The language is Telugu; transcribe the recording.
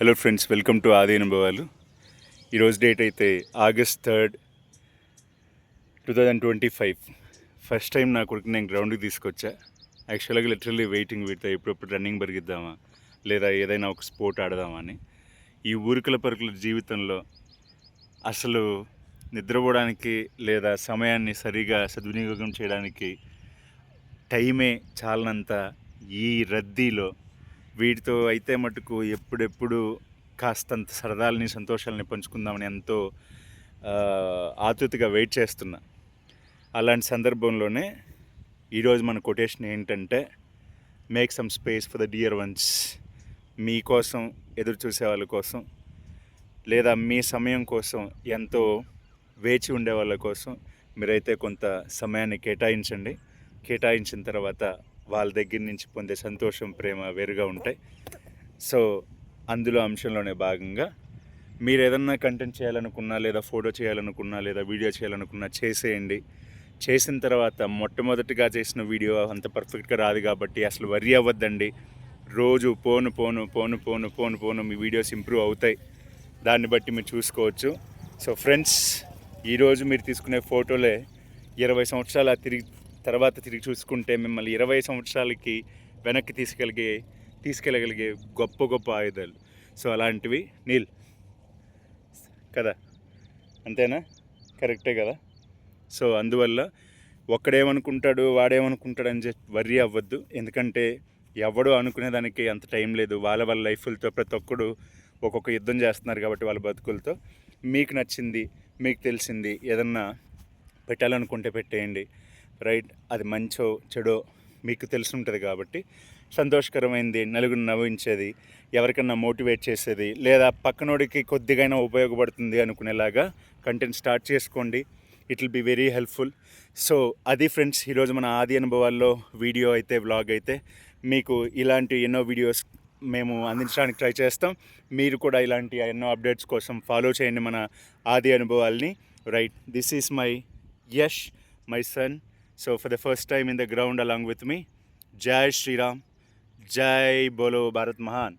హలో ఫ్రెండ్స్ వెల్కమ్ టు ఆది అనుభవాలు ఈరోజు డేట్ అయితే August third two thousand twenty five first time నా కొడుకు నేను గ్రౌండ్కి తీసుకొచ్చా. యాక్చువల్గా లిటరల్లీ వెయిటింగ్ పెడతా ఎప్పుడప్పుడు రన్నింగ్ పరిగిద్దామా? లేదా ఏదైనా ఒక స్పోర్ట్ ఆడదామా అని. ఈ ఊరికల పరుకుల జీవితంలో అసలు నిద్రపోవడానికి లేదా సమయాన్ని సరిగా సద్వినియోగం చేయడానికి టైమే చాలనంత ఈ రద్దీలో వీటితో అయితే మటుకు ఎప్పుడెప్పుడు కాస్తంత సరదాలని సంతోషాలని పంచుకుందామని ఎంతో ఆతృతగా వెయిట్ చేస్తున్నా. అలాంటి సందర్భంలోనే ఈరోజు మన కొటేషన్ ఏంటంటే make some space for the dear ones మీకోసం ఎదురు చూసే వాళ్ళ కోసం లేదా మీ సమయం కోసం ఎంతో వేచి ఉండే వాళ్ళ కోసం మీరైతే కొంత సమయాన్ని కేటాయించండి. కేటాయించిన తర్వాత వాళ్ళ దగ్గర నుంచి పొందే సంతోషం ప్రేమ వేరుగా ఉంటాయి. సో అందులో అంశంలోనే భాగంగా మీరు ఏదన్నా కంటెంట్ చేయాలనుకున్నా లేదా ఫోటో చేయాలనుకున్నా లేదా వీడియో చేయాలనుకున్నా చేసేయండి. చేసిన తర్వాత మొట్టమొదటిగా చేసిన వీడియో అంత పర్ఫెక్ట్గా రాదు కాబట్టి అసలు వరి అవ్వద్దండి. రోజు పోను పోను పోను పోను పోను పోను మీ వీడియోస్ ఇంప్రూవ్ అవుతాయి. దాన్ని బట్టి మీరు చూసుకోవచ్చు. సో ఫ్రెండ్స్ ఈరోజు మీరు తీసుకునే ఫోటోలే ఇరవై సంవత్సరాల తిరిగి తర్వాత తిరిగి చూసుకుంటే మిమ్మల్ని ఇరవై సంవత్సరాలకి వెనక్కి తీసుకెళ్ళగే తీసుకెళ్ళగలిగే గొప్ప గొప్ప ఆయుధాలు. సో అలాంటివి నీల్. కదా? అంతేనా? కరెక్టే కదా? సో అందువల్ల ఒక్కడేమనుకుంటాడు వాడేమనుకుంటాడు అని చెప్పి వర్రీ అవ్వద్దు. ఎందుకంటే ఎవడు అనుకునేదానికి అంత టైం లేదు. వాళ్ళ వాళ్ళ లైఫ్లతో ప్రతి ఒక్కడు ఒక్కొక్క యుద్ధం చేస్తున్నారు కాబట్టి వాళ్ళ బతుకులతో. మీకు నచ్చింది మీకు తెలిసింది ఏదన్నా పెట్టాలనుకుంటే పెట్టేయండి. రైట్? అది మంచో చెడో మీకు తెలిసి ఉంటుంది కాబట్టి సంతోషకరమైంది నలుగురు నవ్వించేది ఎవరికన్నా మోటివేట్ చేసేది లేదా పక్కనోడికి కొద్దిగైనా ఉపయోగపడుతుంది అనుకునేలాగా కంటెంట్ స్టార్ట్ చేసుకోండి. It will be very helpful so అది ఫ్రెండ్స్ ఈరోజు మన ఆది అనుభవాల్లో వీడియో అయితే వ్లాగ్ అయితే మీకు ఇలాంటి ఎన్నో వీడియోస్ మేము అందించడానికి ట్రై చేస్తాం. మీరు కూడా ఇలాంటి ఎన్నో అప్డేట్స్ కోసం ఫాలో చేయండి మన ఆది అనుభవాల్ని. Right this is my Yash my son So for the first time in the ground along with me, Jai Sri Ram, Jai Bolo Bharat Mahan.